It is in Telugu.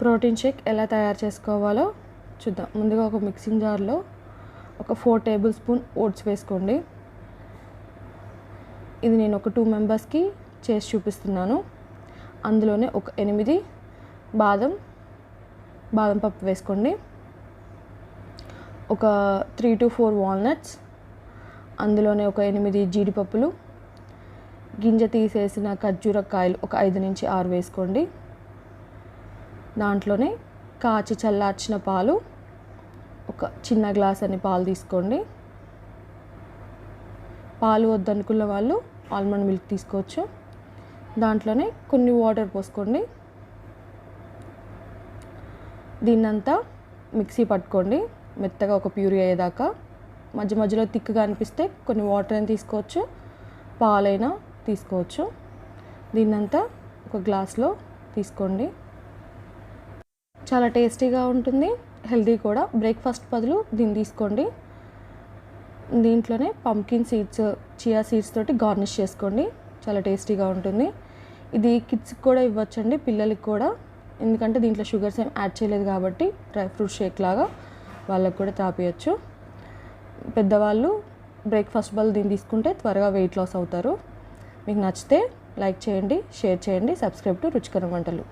ప్రోటీన్ షేక్ ఎలా తయారు చేసుకోవాలో చూద్దాం. ముందుగా ఒక మిక్సింగ్ జార్లో ఒక ఫోర్ టేబుల్ స్పూన్ ఓట్స్ వేసుకోండి. ఇది నేను ఒక టూ మెంబర్స్కి చేసి చూపిస్తున్నాను. అందులోనే ఒక ఎనిమిది బాదం బాదం పప్పు వేసుకోండి. ఒక త్రీ టు ఫోర్ వాల్నట్స్ అందులోనే ఒక ఎనిమిది జీడిపప్పులు గింజ తీసేసిన ఖర్జూర కాయలు ఒక ఐదు నుంచి ఆరు వేసుకోండి. దాంట్లోనే కాచి చల్లార్చిన పాలు ఒక చిన్న గ్లాస్ అని పాలు తీసుకోండి. పాలు వద్దనుకున్న వాళ్ళు ఆల్మండ్ మిల్క్ తీసుకోవచ్చు. దాంట్లోనే కొన్ని వాటర్ పోసుకోండి. దీన్నంతా మిక్సీ పట్టుకోండి. మెత్తగా ఒక ప్యూరీ అయ్యేదాకా. మధ్య మధ్యలో థిక్గా అనిపిస్తే కొన్ని వాటర్ అయినా తీసుకోవచ్చు పాలైనా తీసుకోవచ్చు. దీన్నంతా ఒక గ్లాస్లో తీసుకోండి. చాలా టేస్టీగా ఉంటుంది. హెల్తీ కూడా. బ్రేక్ఫాస్ట్ బదులు దీన్ని తీసుకోండి. దీంట్లోనే పంకిన్ సీడ్స్ చియా సీడ్స్ తోటి గార్నిష్ చేసుకోండి. చాలా టేస్టీగా ఉంటుంది. ఇది కిడ్స్కి కూడా ఇవ్వచ్చండి పిల్లలకి కూడా. ఎందుకంటే దీంట్లో షుగర్స్ ఏం యాడ్ చేయలేదు కాబట్టి డ్రై ఫ్రూట్ షేక్ లాగా వాళ్ళకు కూడా తాపేయచ్చు. పెద్దవాళ్ళు బ్రేక్ఫాస్ట్ బదులు దీన్ని తీసుకుంటే త్వరగా వెయిట్ లాస్ అవుతారు. మీకు నచ్చితే లైక్ చేయండి షేర్ చేయండి సబ్స్క్రైబ్ టు రుచికరం వంటలు.